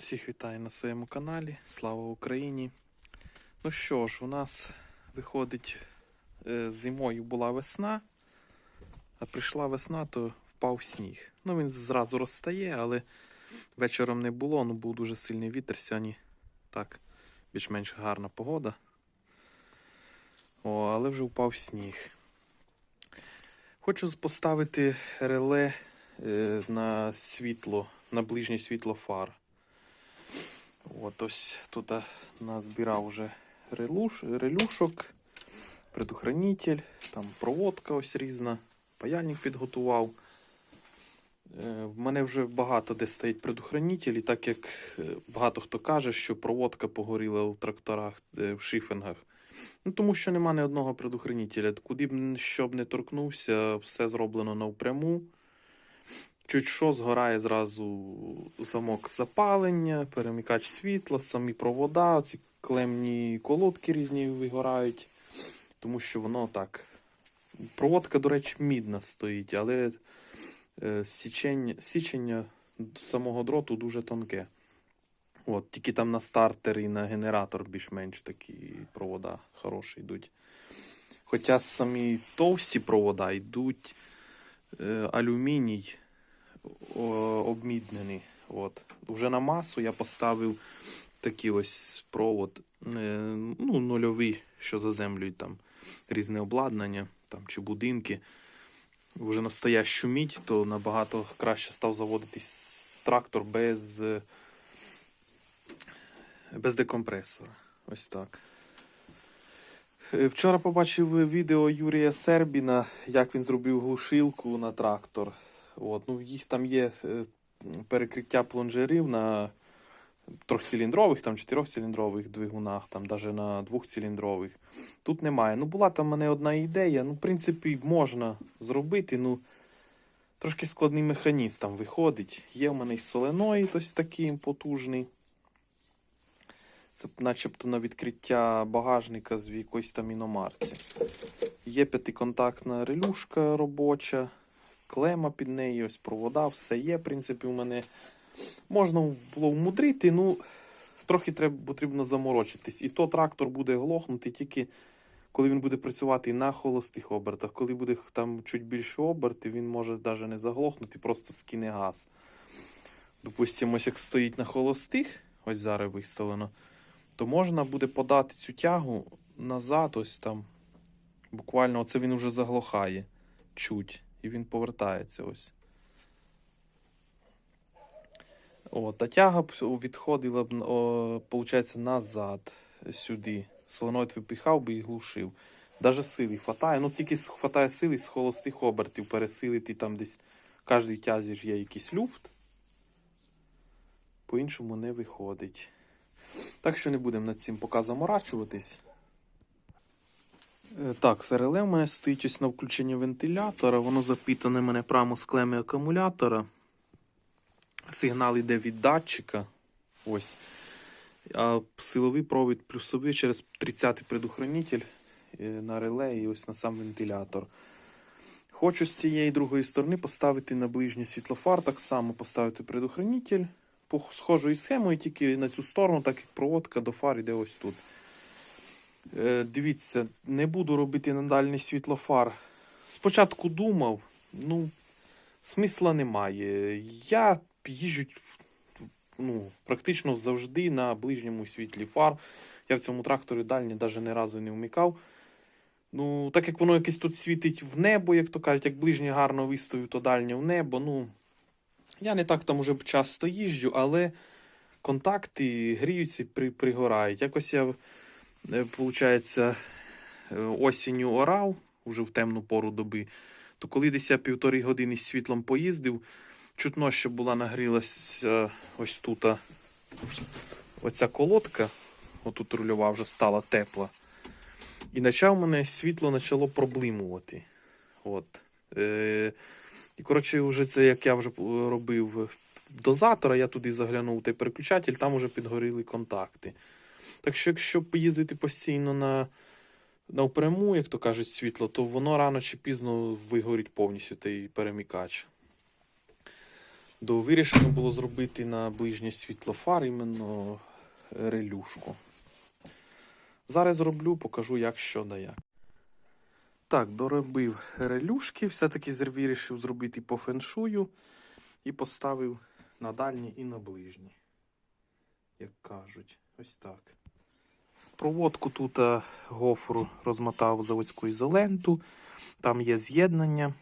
Всіх вітаю на своєму каналі. Слава Україні! Ну що ж, у нас виходить е, зимою була весна, а прийшла весна, то впав сніг. Ну він зразу розстає, але вечором не було, ну був дуже сильний вітер. Сьогодні так, більш-менш гарна погода. О, але вже впав сніг. Хочу поставити реле е, на світло, на ближнє світло фар. От ось тут назбирав вже релуш, релюшок, предохранитель, там проводка ось різна, паяльник підготував. Е, В мене вже багато де стоїть предохранитель, і так як е, багато хто каже, що проводка погоріла у тракторах, е, в шифингах. Ну, тому що нема ні одного предохранителя. Куди б що б не торкнувся, все зроблено навпряму. Чуть що згорає зразу замок запалення, перемикач світла, самі провода, ці клемні колодки різні вигорають, тому що воно так. Проводка, до речі, мідна стоїть, але е, січення, січення самого дроту дуже тонке. От, тільки там на стартер і на генератор більш-менш такі провода хороші йдуть. Хоча самі товсті провода йдуть е, алюміній обміднений. От. Вже на масу я поставив такий ось провод, е, ну, нульовий, що заземлюють там різне обладнання там, чи будинки. Вже настоящу мідь, то набагато краще став заводитись трактор без, без декомпресора. Ось так. Е, Вчора побачив відео Юрія Сербіна, як він зробив глушилку на трактор. От, ну, їх там є е, перекриття плунжерів на трьохциліндрових, там чотирьохциліндрових двигунах, там навіть на двохциліндрових. Тут немає. Ну, була там в мене одна ідея. Ну, в принципі, можна зробити. Ну, трошки складний механізм там виходить. Є в мене і соленоїд ось такий потужний. Це начебто на відкриття багажника з якоїсь там іномарці. Є п'ятиконтактна релюшка робоча, клема під неї, ось провода, все є. В принципі, у мене можна було вмудрити, ну трохи треба, потрібно заморочитись. І то трактор буде глохнути тільки коли він буде працювати на холостих обертах. Коли буде там чуть більше оберти, він може навіть не заглохнути, просто скине газ. Допустимо, ось як стоїть на холостих, ось зараз виставлено, то можна буде подати цю тягу назад, ось там. Буквально оце він уже заглохає чуть, і він повертається ось. О, та тяга б відходила б, о, получається, назад сюди. Солоноид випіхав би і глушив. Даже сили хватає. Ну тільки хватає сили з холостих обертів пересилити там десь кожній тязі ж є якийсь люфт. По-іншому не виходить. Так що не будемо над цим поки заморачуватись. Е, Так, СРЛ мене стоїть ось на включенні вентилятора. Воно запітане мене прямо з клеми акумулятора. Сигнал йде від датчика. Ось. А силовий провід плюсовий через 30-й предохранитель е, на реле і ось на сам вентилятор. Хочу з цієї другої сторони поставити на ближній світлофар, так само поставити предохранитель. По схожою схемою, тільки на цю сторону, так як проводка до фар йде ось тут. Е, дивіться, не буду робити на дальній світлофар. Спочатку думав, ну, смисла немає. Я їжджу ну, практично завжди на ближньому світлі фар. Я в цьому тракторі дальні навіть ні разу не вмикав. Ну, так як воно якесь тут світить в небо, як то кажуть, як ближнє гарно виставив, то дальнє в небо. Ну, я не так там уже часто їжджу, але контакти гріються і при, пригорають. Якось я, виходить, осінню орав уже в темну пору доби, то коли десь я півтори години з світлом поїздив, чутно, що була нагрілася ось тут оця колодка, отут рульова вже стала тепла. І почав мене світло почало проблимувати. От. Е, і коротше, вже це як я вже робив дозатора, я туди заглянув той переключатель, там вже підгоріли контакти. Так що, якщо поїздити постійно на, навпряму, як то кажуть, світло, то воно рано чи пізно вигорить повністю той перемикач. до вирішено було зробити на ближнє світло фар іменно релюшку. Зараз зроблю, покажу, як що да як. Так, доробив релюшки, все-таки вирішив зробити по феншую і поставив на дальні і на ближні. Як кажуть, ось так. Проводку тут е, гофру розмотав заводську ізоленту. Там є з'єднання.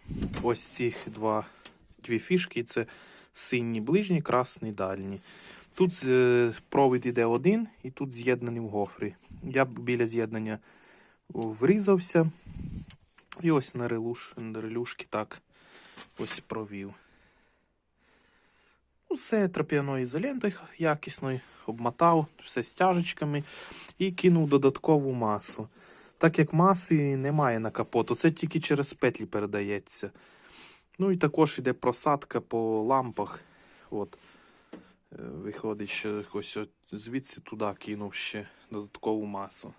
Ось цих два, дві фішки це синій ближній, красний дальній. Тут е, провід іде один, і тут з'єднаний в гофрі. Я біля з'єднання врізався. І ось на релюшки так ось провів. Усе трап'яною ізолентою якісною, обмотав, все стяжечками і кинув додаткову масу. Так як маси немає на капоту, це тільки через петлі передається. Ну і також йде просадка по лампах. От. Е, Виходить, що ось звідси туди кинув ще додаткову масу.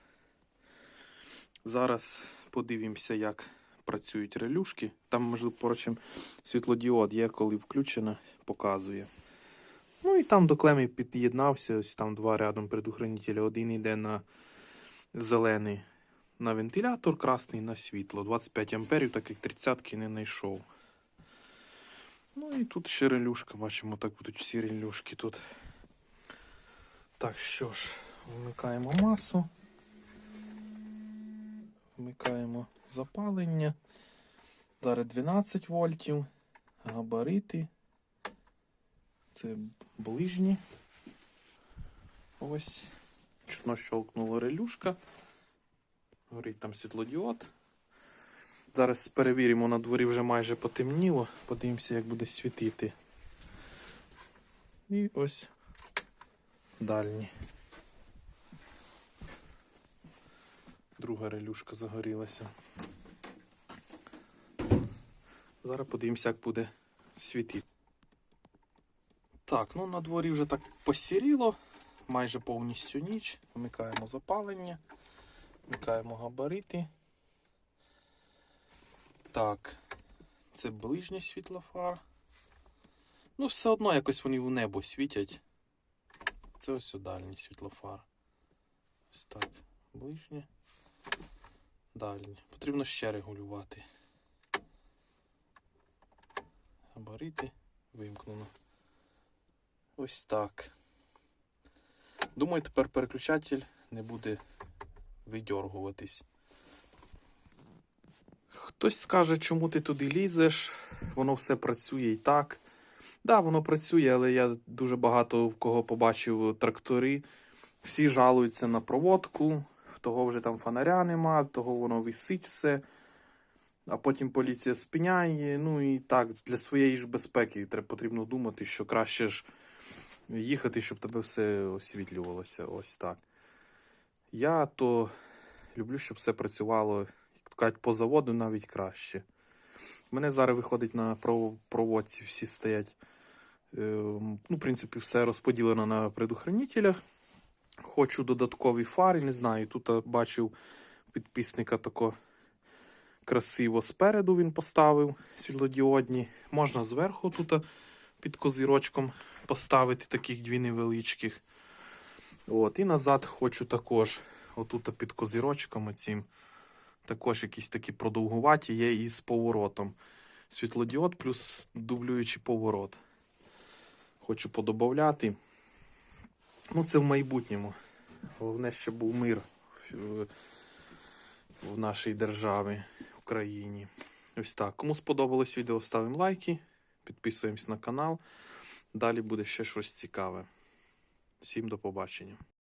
Зараз подивимося, як працюють релюшки. Там, можливо, прочим, світлодіод є, коли включено, показує. Ну і там до клеми під'єднався, ось там два рядом предохранителя. Один йде на зелений на вентилятор, красний на світло. 25 амперів, так як 30-ки не знайшов. Ну і тут ще релюшка, бачимо, так будуть всі релюшки тут. Так, що ж, вмикаємо масу. Вмикаємо запалення. Зараз 12 вольтів. Габарити. Це ближні. Ось. Чутно щелкнула релюшка. Горить там світлодіод. Зараз перевіримо, на дворі вже майже потемніло. Подивимося, як буде світити. І ось дальні. Друга релюшка загорілася. Зараз подивимося, як буде світити. Так, ну на дворі вже так посіріло, майже повністю ніч. Вмикаємо запалення, вмикаємо габарити. Так, це ближнє світлофар. Ну, все одно якось вони в небо світять. Це ось дальній світлофар. Ось так. Ближнє. Дальнє. Потрібно ще регулювати. Габарити вимкнено. Ось так. Думаю, тепер переключатель не буде видьоргуватись. Хтось скаже, чому ти туди лізеш, воно все працює і так. Да, воно працює, але я дуже багато в кого побачив трактори. Всі жалуються на проводку, того вже там фонаря нема, того воно висить все. А потім поліція спиняє. Ну і так, для своєї ж безпеки треба потрібно думати, що краще ж їхати, щоб тебе все освітлювалося. Ось так. Я то люблю, щоб все працювало, як кажуть, по заводу навіть краще. У мене зараз виходить на проводці, всі стоять. Е, Ну, в принципі, все розподілено на предохранителях. Хочу додаткові фари, не знаю. Тут бачив підписника тако красиво спереду він поставив світлодіодні. Можна зверху тут під козирочком поставити таких дві невеличких. От, і назад хочу також, отут під козирочком оцім, також якісь такі продовгуваті є із поворотом. Світлодіод плюс дублюючий поворот. Хочу подобавляти. Ну, це в майбутньому. Головне, щоб був мир в, нашій державі, Україні. Ось так. Кому сподобалось відео, ставимо лайки, підписуємось на канал. Далі буде ще щось цікаве. Всім до побачення.